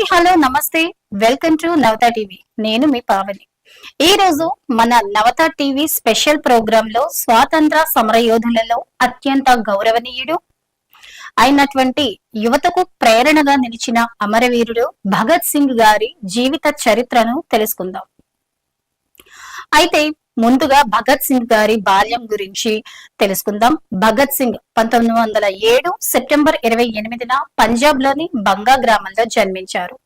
Hi hello నమస్తే. Welcome to Navatha TV. నేను మీ పావని. ఈ రోజు మన నవత టీవీ స్పెషల్ ప్రోగ్రామ్లో స్వాతంత్ర సమరయోధులలో అత్యంత గౌరవనీయుడు అయినటువంటి యువతకు ప్రేరణగా నిలిచిన అమరవీరుడు భగత్ సింగ్ గారి జీవిత చరిత్రను తెలుసుకుందాం. అయితే ముందుగా భగత్ సింగ్ గారి బాల్యం గురించి తెలుసుకుందాం. భగత్ సింగ్ పంతొమ్మిది వందల ఏడు సెప్టెంబర్ ఇరవై ఎనిమిదిన పంజాబ్లోని బంగా గ్రామంలో జన్మించారు.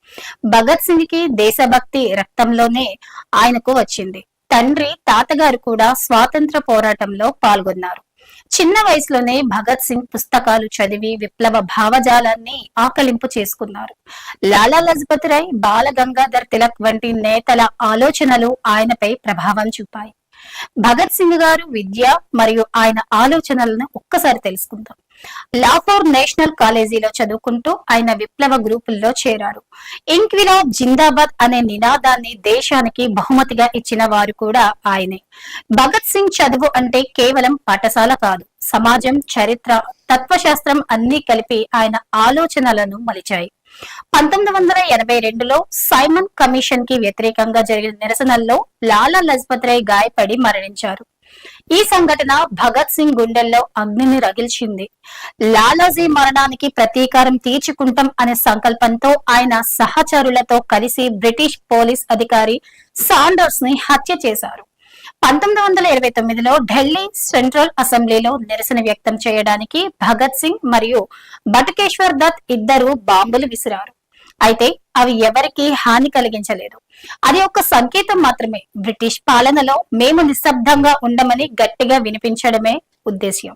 భగత్ సింగ్కి దేశభక్తి రక్తంలోనే ఆయనకు వచ్చింది. తండ్రి తాతగారు కూడా స్వాతంత్ర పోరాటంలో పాల్గొన్నారు. చిన్న వయసులోనే భగత్ సింగ్ పుస్తకాలు చదివి విప్లవ భావజాలాన్ని ఆకలింపు చేసుకున్నారు. లాలా లజపతి రాయ్ బాల గంగాధర్ తిలక్ వంటి నేతల ఆలోచనలు ఆయనపై ప్రభావం చూపాయి. భగత్ సింగ్ గారు విద్య మరియు ఆయన ఆలోచనలను ఒక్కసారి తెలుసుకుందాం. లాహోర్ నేషనల్ కాలేజీలో చదువుకుంటూ ఆయన విప్లవ గ్రూపుల్లో చేరారు. ఇంక్విలా జిందాబాద్ అనే నినాదాన్ని దేశానికి బహుమతిగా ఇచ్చిన వారు కూడా ఆయనే. భగత్ సింగ్ చదువు అంటే కేవలం పాఠశాల కాదు సమాజం చరిత్ర తత్వశాస్త్రం అన్ని కలిపి ఆయన ఆలోచనలను మలిచాయి. పంతొమ్మిది వందల ఎనభై రెండులో సైమన్ కమిషన్కి వ్యతిరేకంగా జరిగిన నిరసనల్లో లాలా లజపత్ రాయ్ గాయపడి మరణించారు. ఈ సంఘటన భగత్ సింగ్ గుండెల్లో అగ్నిని రగిల్చింది. లాలాజీ మరణానికి ప్రతీకారం తీర్చుకుంటాం అనే సంకల్పంతో ఆయన సహచరులతో కలిసి బ్రిటిష్ పోలీస్ అధికారి సాండర్స్ని హత్య చేశారు. పంతొమ్మిది వందల ఇరవై తొమ్మిదిలో ఢిల్లీ సెంట్రల్ అసెంబ్లీలో నిరసన వ్యక్తం చేయడానికి భగత్ సింగ్ మరియు బటకేశ్వర్ దత్ ఇద్దరు బాంబులు విసిరారు. అయితే అవి ఎవరికీ హాని కలిగించలేదు. అది ఒక సంకేతం మాత్రమే. బ్రిటిష్ పాలనలో మేము నిశ్శబ్దంగా ఉండమని గట్టిగా వినిపించడమే ఉద్దేశ్యం.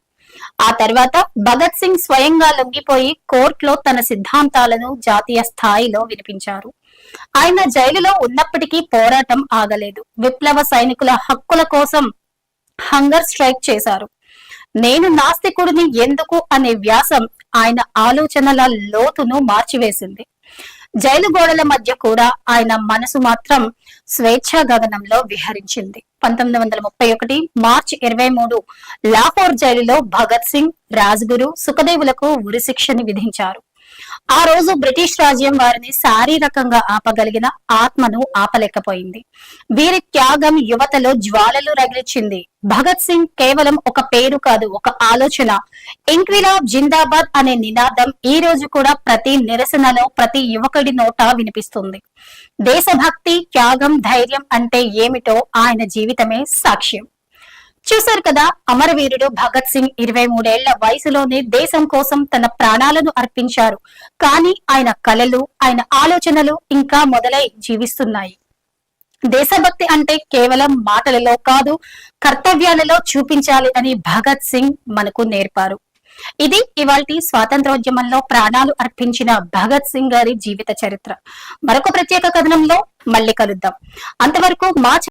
ఆ తర్వాత భగత్ సింగ్ స్వయంగా లొంగిపోయి కోర్టులో తన సిద్ధాంతాలను జాతీయ స్థాయిలో వినిపించారు. ఆయన జైలులో ఉన్నప్పటికీ పోరాటం ఆగలేదు. విప్లవ సైనికుల హక్కుల కోసం హంగర్ స్ట్రైక్ చేశారు. నేను నాస్తికుడిని ఎందుకు అనే వ్యాసం ఆయన ఆలోచనల లోతును మార్చివేసింది. జైలు గోడల మధ్య కూడా ఆయన మనసు మాత్రం స్వేచ్ఛా గగనంలో విహరించింది. పంతొమ్మిది వందల ముప్పై ఒకటి మార్చి ఇరవై మూడు లాహోర్ జైలులో భగత్ సింగ్ రాజ్గురు సుఖదేవులకు ఉరిశిక్షని విధించారు. ఆ రోజు బ్రిటిష్ రాజ్యం వారిని శారీరకంగా ఆపగలిగిన ఆత్మను ఆపలేకపోయింది. వీరి త్యాగం యువతలో జ్వాలలు రగిలిచ్చింది భగత్ సింగ్ కేవలం ఒక పేరు కాదు ఒక ఆలోచన. ఇంక్విలాబ్ జిందాబాద్ అనే నినాదం ఈ రోజు కూడా ప్రతి నిరసనలో ప్రతి యువకుడి నోట వినిపిస్తుంది. దేశభక్తి త్యాగం ధైర్యం అంటే ఏమిటో ఆయన జీవితమే సాక్ష్యం. చూశారు కదా అమరవీరుడు భగత్ సింగ్ ఇరవై మూడేళ్ళ వయసులోనే దేశం కోసం తన ప్రాణాలను అర్పించారు. కానీ ఆయన కలలు ఆయన ఆలోచనలు ఇంకా మొదలై జీవిస్తున్నాయి. దేశభక్తి అంటే కేవలం మాటలలో కాదు కర్తవ్యాలలో చూపించాలి అని భగత్ సింగ్ మనకు నేర్పారు. ఇది ఇవాల్టి స్వాతంత్రోద్యమంలో ప్రాణాలు అర్పించిన భగత్ సింగ్ గారి జీవిత చరిత్ర. మరొక ప్రత్యేక కథనంలో మళ్ళీ కలుద్దాం. అంతవరకు మా